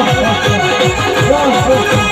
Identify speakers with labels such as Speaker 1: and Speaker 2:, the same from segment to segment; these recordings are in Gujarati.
Speaker 1: Nossa, nossa, nossa.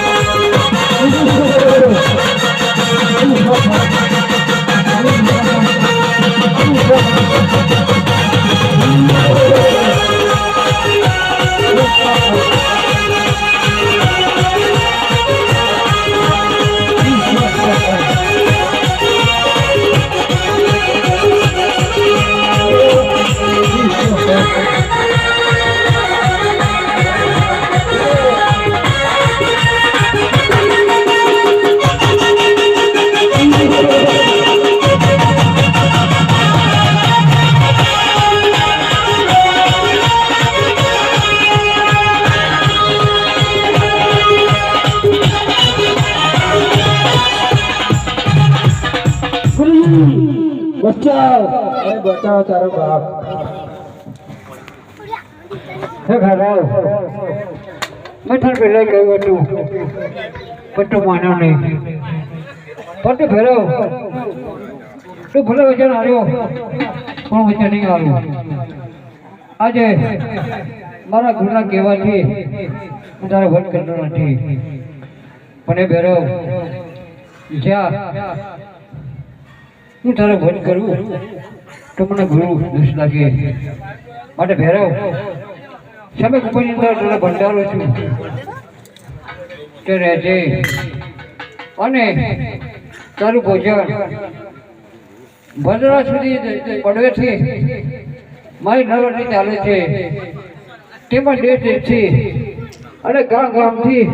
Speaker 1: બચાવ. બચાવ તારો બાપ. હે ઘરાવ મેં તને પહેલા કહ્યું હતું. પણ તું નહીં. પણ તું ફેરવ તું ભલે વચન આવ્યો પણ વચન નહીં આવ્યું આજે મારા ગુના કહેવાથી હું તારે વટ કરતો નથી. પણ એ ભેરવ જ્યાં હું તારે વધ કરું? તો મને ગુરુ દુષ લાગે. માટે ભેરવ સામે કુપરની અંદર તને ભંડારો છું. તે રહેજે. અને તારું ભોજન ભદ્રા સુધી પડવેથી મારી નરવટી ચાલે છે. તેમાં ડેટ દેશથી અને ગામ ગામથી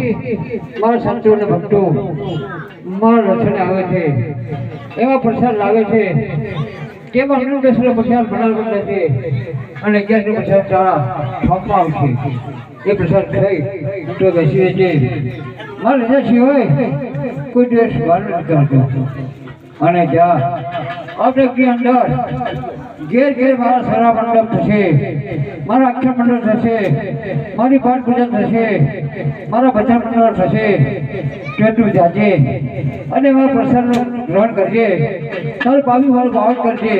Speaker 1: મારા સંતો અને ભક્તો, મારા રચને આવે છે, એવા પ્રસાદ લાવે છે તેમાં હિન્દુ દેશનો પ્રસાદ બનાવી બદલે છે અને અગિયારનો પ્રસાદ ચાળા ઠોકમાં આવશે એ પ્રસાદ ખાઈ તો બેસીએ છે મારા રજા સિવાય કોઈ દિવસ બહાર નથી કરતો અને જ્યાં અબ્રેકની અંદર ઘેર ઘેર મારા સારા મંડપ થશે, મારા અક્ષર મંડળ થશે, મારી પાઠ પૂજન થશે, મારા ભજન મંડળ થશે કેટલું જાજે. અને મારા પ્રસાદનું ગ્રહણ કરજે તારું પાવી મારું ભાવન કરજે.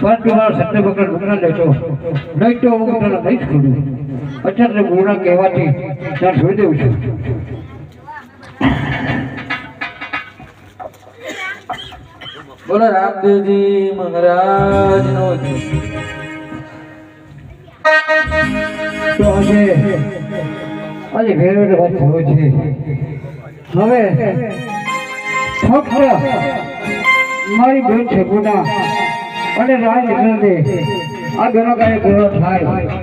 Speaker 1: પરંતુ મારા સત્ય ભગવાન ભગવાન લેજો. નહીં તો હું તને નહીં છોડું અત્યારે ગુણા કહેવાથી ત્યાં છોડી દઉં છું.
Speaker 2: બોલો રામદેવજી મહારાજ નો
Speaker 1: તો હવે આજે ભેરો વાત છે. હવે ફક્ત મારી બેન છે ગુના અને રાજ દે આ બેનો કાંઈ પૂરો થાય.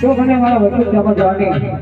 Speaker 1: તો મને મારા વકીલ જવાની.